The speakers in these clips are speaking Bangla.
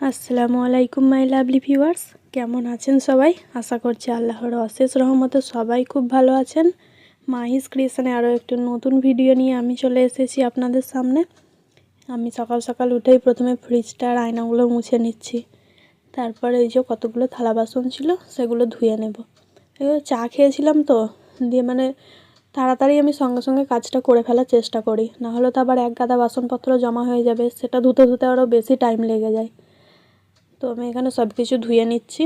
আসসালামু আলাইকুম, মাই লাভলি ভিউয়ার্স। কেমন আছেন সবাই? আশা করছি আল্লাহর অশেষ রহমতে সবাই খুব ভালো আছেন। মাহিস ক্রিয়েশনে আরও একটু নতুন ভিডিও নিয়ে আমি চলে এসেছি আপনাদের সামনে। আমি সকাল সকাল উঠেই প্রথমে ফ্রিজটা আর আয়নাগুলো মুছে নিচ্ছি। তারপরে এই যে কতগুলো থালা বাসন ছিল, সেগুলো ধুয়ে নেব। চা খেয়েছিলাম তো, দিয়ে মানে তাড়াতাড়ি আমি সঙ্গে সঙ্গে কাজটা করে ফেলার চেষ্টা করি। নাহলে তো আবার এক গাদা বাসনপত্র জমা হয়ে যাবে, সেটা ধুতে ধুতে আরও বেশি টাইম লেগে যায়। তো আমি এখানে সব কিছু ধুয়ে নিচ্ছি।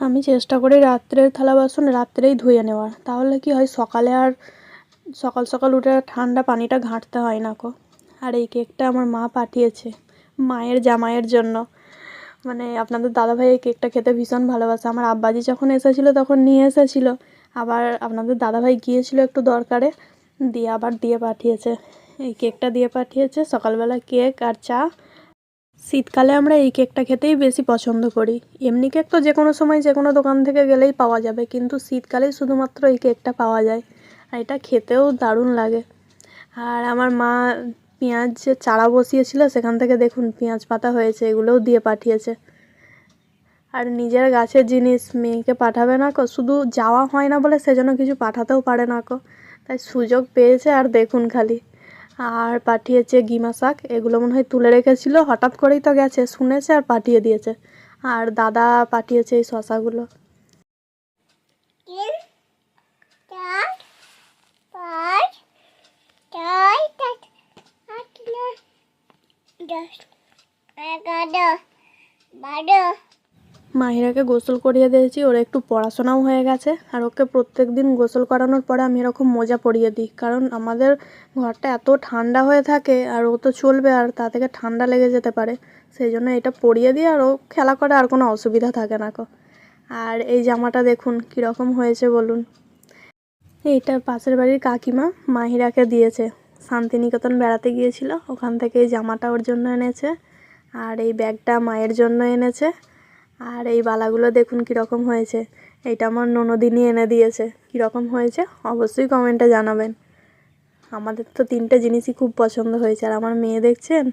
আমি চেষ্টা করি রাত্রের থালা বাসন রাত্রেই ধুয়ে নেওয়ার। তাহলে কি হয়, সকালে আর সকাল সকাল উঠে ঠান্ডা পানিটা ঘাঁটতে হয় না কো আর এই কেকটা আমার মা পাঠিয়েছে মায়ের জামাইয়ের জন্য। মানে আপনাদের দাদাভাই এই কেকটা খেতে ভীষণ ভালোবাসে। আমার আব্বাজি যখন এসেছিল তখন নিয়ে এসেছিল। আবার আপনাদের দাদাভাই গিয়েছিল একটু দরকারে, দিয়ে আবার দিয়ে পাঠিয়েছে। এই কেকটা দিয়ে পাঠিয়েছে সকালবেলা কেক আর চা। শীতকালে আমরা এই কেকটা খেতেই বেশি পছন্দ করি। এমনি কেক তো যে কোনো সময় যে কোনো দোকান থেকে গেলেই পাওয়া যাবে, কিন্তু শীতকালেই শুধুমাত্র এই কেকটা পাওয়া যায় আর এটা খেতেও দারুণ লাগে। আর আমার মা পেঁয়াজ যে চারা বসিয়েছিল সেখান থেকে দেখুন পেঁয়াজ পাতা হয়েছে, এগুলোও দিয়ে পাঠিয়েছে। আর নিজের গাছের জিনিস মেয়েকে পাঠাবে না কো, শুধু যাওয়া হয় না বলে সেজন্য কিছু পাঠাতেও পারে না কো। তাই সুযোগ পেয়েছে আর দেখুন খালি। আর পাঠিয়েছে গিমা শাক। এগুলো মনে হয় তুলে রেখেছিলো, হঠাৎ করেই তো গেছে, শুনেছে আর পাঠিয়ে দিয়েছে। আর দাদা পাঠিয়েছে এই শশাগুলো। বারো মাহিরাকে গোসল করিয়ে দিয়েছি, ওর একটু পড়াশোনাও হয়ে গেছে, আর ওকে প্রত্যেক দিন গোসল করানোর পরে আমি এরকম মোজা পরিয়ে দিই। কারণ আমাদের ঘরটা এত ঠান্ডা হয়ে থাকে, আর ও তো চলবে, আর তা থেকে ঠান্ডা লেগে যেতে পারে। সেই জন্য এটা পরিয়ে দিই আর ও খেলা করে আর কোনো অসুবিধা থাকে না কো। আর এই জামাটা দেখুন কীরকম হয়েছে বলুন। এইটা পাশের বাড়ির কাকিমা মাহিরাকে দিয়েছে। শান্তিনিকেতন বেড়াতে গিয়েছিল, ওখান থেকে এই জামাটা ওর জন্য এনেছে, আর এই ব্যাগটা মায়ের জন্য এনেছে। আর এই বালাগুলো দেখুন কীরকম হয়েছে। এইটা আমার ননদিনই এনে দিয়েছে। কীরকম হয়েছে? অবশ্যই কমেন্টে জানাবেন। আমাদের তো তিনটে জিনিসই খুব পছন্দ হয়েছে। আর আমার মেয়ে দেখছেন?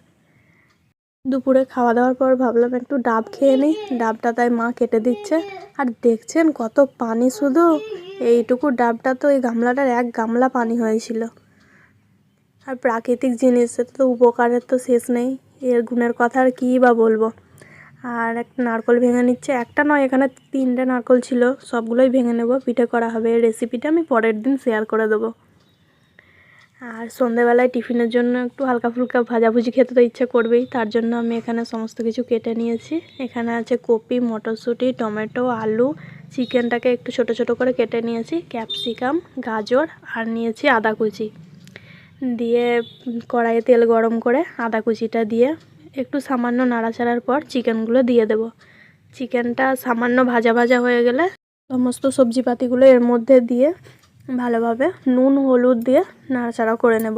দুপুরে খাওয়া দাওয়ার পর ভাবলাম একটু ডাব খেয়ে নিই। ডাবটা তাই মা কেটে দিচ্ছে। আর দেখছেন কত পানি শুধু? এইটুকু ডাবটা তো এই গামলাটার এক গামলা পানি হয়েছিল। আর প্রাকৃতিক জিনিসের তো উপকারের তো শেষ নেই। এর গুণের কথা আর কী বা বলব? আর একটা নারকল ভেঙে নিচ্ছে। একটা নয়, এখানে তিনটে নারকল ছিল। সবগুলোই ভেঙে নেব। পিঠে করা হবে রেসিপিটা আমি পরের দিন শেয়ার করে দেবো। আর সন্ধেবেলায় টিফিনের জন্য একটু হালকা ফুলকা ভাজাভুজি খেতে তো ইচ্ছে করবেই। তার জন্য আমি এখানে সমস্ত কিছু কেটে নিয়েছি। এখানে আছে কপি, মটরশুঁটি, টমেটো, আলু। চিকেনটাকে একটু ছোট ছোট করে কেটে নিয়েছি। ক্যাপসিকাম, গাজর আর নিয়েছি আদা কুচি। দিয়ে কড়াইয়ে তেল গরম করে আদা কুচিটা দিয়ে একটু সামান্য নাড়াচাড়ার পর চিকেনগুলো দিয়ে দেব। চিকেনটা সামান্য ভাজা ভাজা হয়ে গেলে সমস্ত সবজিপাতিগুলো এর মধ্যে দিয়ে ভালোভাবে নুন, হলুদ দিয়ে নাড়াচাড়া করে নেব।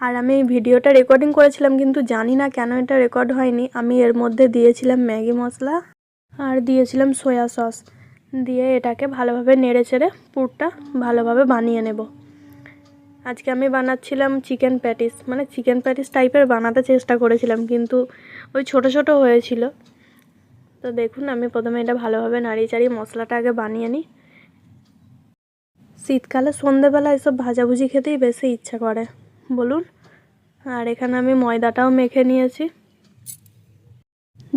আর আমি ভিডিওটা রেকর্ডিং করেছিলাম কিন্তু জানি না কেন এটা রেকর্ড হয়নি। আমি এর মধ্যে দিয়েছিলাম ম্যাগি মশলা আর দিয়েছিলাম সয়া সস। দিয়ে এটাকে ভালোভাবে নেড়ে চেড়ে পুরটা ভালোভাবে বানিয়ে নেব। আজকে আমি বানাচ্ছিলাম চিকেন প্যাটিস মানে চিকেন প্যাটিস টাইপের বানাতে চেষ্টা করেছিলাম, কিন্তু ওই ছোট ছোট হয়েছিল। তো দেখুন, আমি প্রথমে এটা ভালোভাবে নাড়িয়ে চাড়িয়ে মশলাটা আগে বানিয়ে নিই। শীতকালে সন্ধেবেলা এসব ভাজাভুজি খেতেই বেশি ইচ্ছা করে। বলুন, আর এখানে আমি ময়দাটাও মেখে নিয়েছি।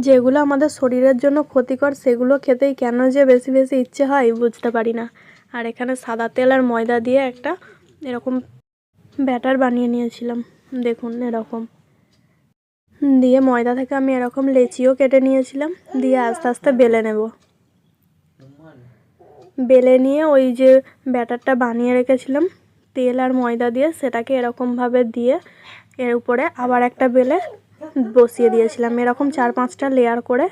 যেগুলো আমাদের শরীরের জন্য ক্ষতিকর, সেগুলো খেতেই কেন যে বেশি বেশি ইচ্ছে হয়, বুঝতে পারি না। আর এখানে সাদা তেল আর ময়দা দিয়ে একটা এরকম ব্যাটার বানিয়ে নিয়েছিলাম। দেখুন, এরকম। দিয়ে ময়দা থেকে আমি এরকম লেচিও কেটে নিয়েছিলাম। দিয়ে আস্তে আস্তে বেলে নেব। বেলে নিয়ে ওই যে ব্যাটারটা বানিয়ে রেখেছিলাম, তেল আর ময়দা দিয়ে সেটাকে এরকমভাবে দিয়ে এর উপরে আবার একটা বেলে বসিয়ে দিয়েছিলাম। এরকম চার পাঁচটা লেয়ার করে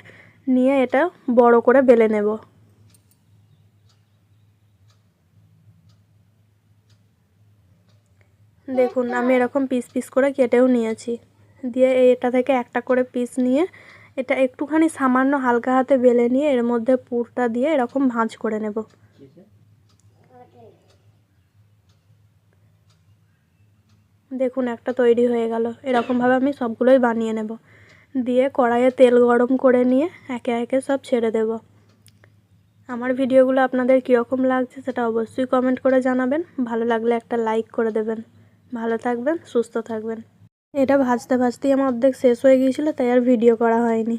নিয়ে এটা বড় করে বেলে নেব। দেখুন, আমি এরকম পিস পিস করে কেটেও নিয়েছি। দিয়ে এটা থেকে একটা করে পিস নিয়ে এটা একটুখানি সামান্য হালকা হাতে বেলে নিয়ে এর মধ্যে পুরটা দিয়ে এরকম ভাঁজ করে নেব। দেখুন, একটা তৈরি হয়ে গেল। এরকমভাবে আমি সবগুলোই বানিয়ে নেব। দিয়ে কড়াইয়ে তেল গরম করে নিয়ে একে একে সব ছেড়ে দেব। আমার ভিডিওগুলো আপনাদের কীরকম লাগছে সেটা অবশ্যই কমেন্ট করে জানাবেন। ভালো লাগলে একটা লাইক করে দেবেন। ভালো থাকবেন, সুস্থ থাকবেন। এটা ভাজতে ভাজতেই আমার অর্ধেক শেষ হয়ে গিয়েছিল, তাই আর ভিডিও করা হয়নি।